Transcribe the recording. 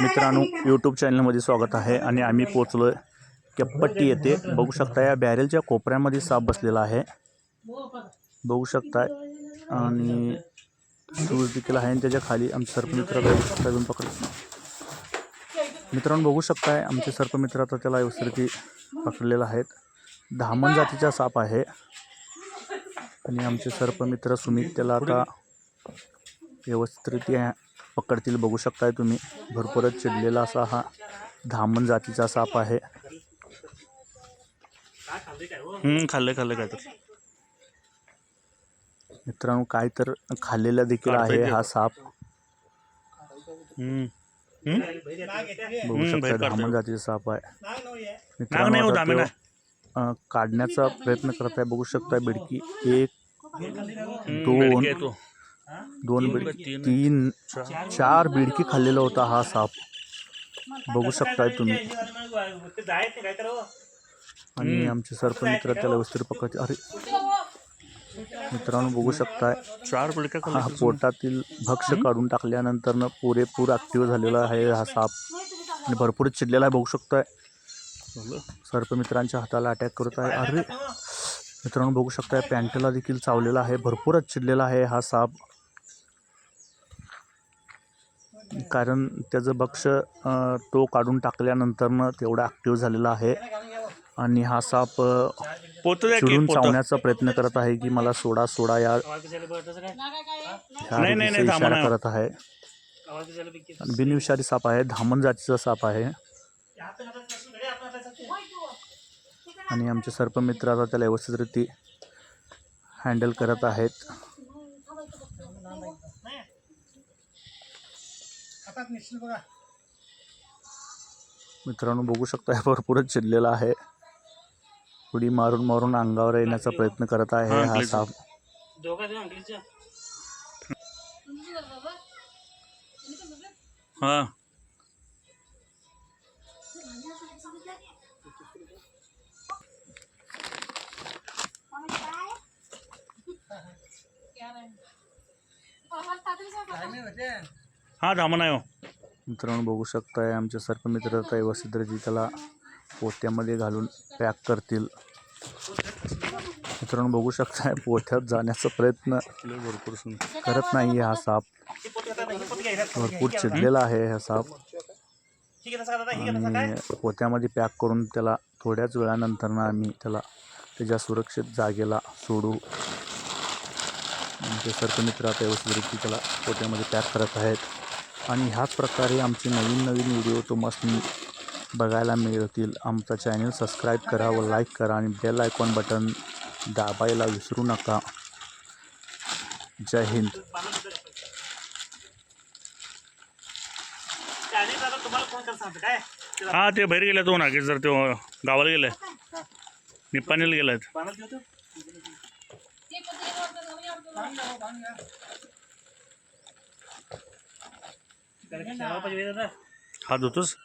मित्रांनो यूट्यूब चॅनलमध्ये स्वागत आहे आणि आम्ही पोचलो आहे केप्पट्टी येथे. बघू शकता या बॅरेलच्या कोपऱ्यामध्ये साप बसलेला आहे. बघू शकताय आणि सूज देखील आहे आणि त्याच्याखाली आमचे सर्पमित्र बघू अजून पकड मित्रांनो बघू शकताय आमचे सर्पमित्र आता त्याला व्यवस्थित पकडलेला आहेत. धामण जातीचा साप आहे. आणि आमचे सर्पमित्र सुमित त्याला आता व्यवस्थितरित्या पकडतील. बघू शकताय तुम्ही भरपूरच चिडलेला असा हा धामण जातीचा साप आहे. खाल्लं खाल्लं काय तर मित्रांनो काय तर खाल्लेला देखील आहे हा साप? बघू शकता धामण जातीचा साप आहे. मित्रांनो अं, काढण्याचा प्रयत्न करत आहे. बघू शकता बिडकी एक दोन दोन बिडकी तीन चार बिडकी खाल्लेला होता हा साप. बघू शकताय तुम्ही. आणि आमचे सर्पमित्र त्याला व्यवस्थित पकडते अरे. मित्रांनो बघू शकताय. चार पिळक्या हा पोटातील भक्ष काढून टाकल्यानंतर पुरेपूर ॲक्टिव्ह झालेला आहे हा साप. आणि भरपूर चिडलेला आहे बघू शकताय. सर्पमित्रांच्या हाताला अटॅक करत आहे. अरे. मित्रांनो बघू शकताय पॅन्टला देखील चावलेला आहे. भरपूरच चिडलेला आहे हा साप. कारण त्याचं भक्ष अं, तो काढून टाकल्यानंतरनं तेवढा ॲक्टिव्ह झालेला आहे. आणि हा साप चिडून चावण्याचा प्रयत्न करत आहे की मला सोडा सोडा या इशारा. करत आहे. आणि बिनविषारी साप आहे धामण जातीचा साप आहे. आणि आमचे सर्पमित्र आता त्याला व्यवस्थितरित्या हँडल करत आहेत. मित्रांनो बघू शकता भरपूरच चिडलेला आहे. उडी मारून मारून अंगावर येण्याचा प्रयत्न करत आहे. हा, हा. अंकलीचं. साप हा हा धामण आहे हो. मित्रांनो बघू शकताय आमचे सर्पमित्र आता व्यवस्थितरित्या त्याला पोत्यामध्ये घालून पॅक करतील. मित्रांनो बघू शकताय पोत्यात जाण्याचा प्रयत्न भरपूर करत नाही हा साप. भरपूर चिडलेला आहे हा साप. आणि पोत्यामध्ये पॅक करून त्याला थोड्याच वेळानंतर आम्ही त्याला त्याच्या सुरक्षित जागेला सोडू. आमचे सर्पमित्र आता व्यवस्थित त्याला पोत्यामध्ये पॅक करत आहेत. आणि ह्याच प्रकारे आमचे नवीन नवीन व्हिडिओ तुम्हाला बघायला मिळतील. आमचा चॅनल सबस्क्राईब करा व लाईक करा आणि बेल आयकॉन बटन दाबायला विसरू नका. जय हिंद. हा ते बाहेर गेले तो नागेश जर तो गावाला गेलाय निप्पाणीला गेलाय हा धुतोस?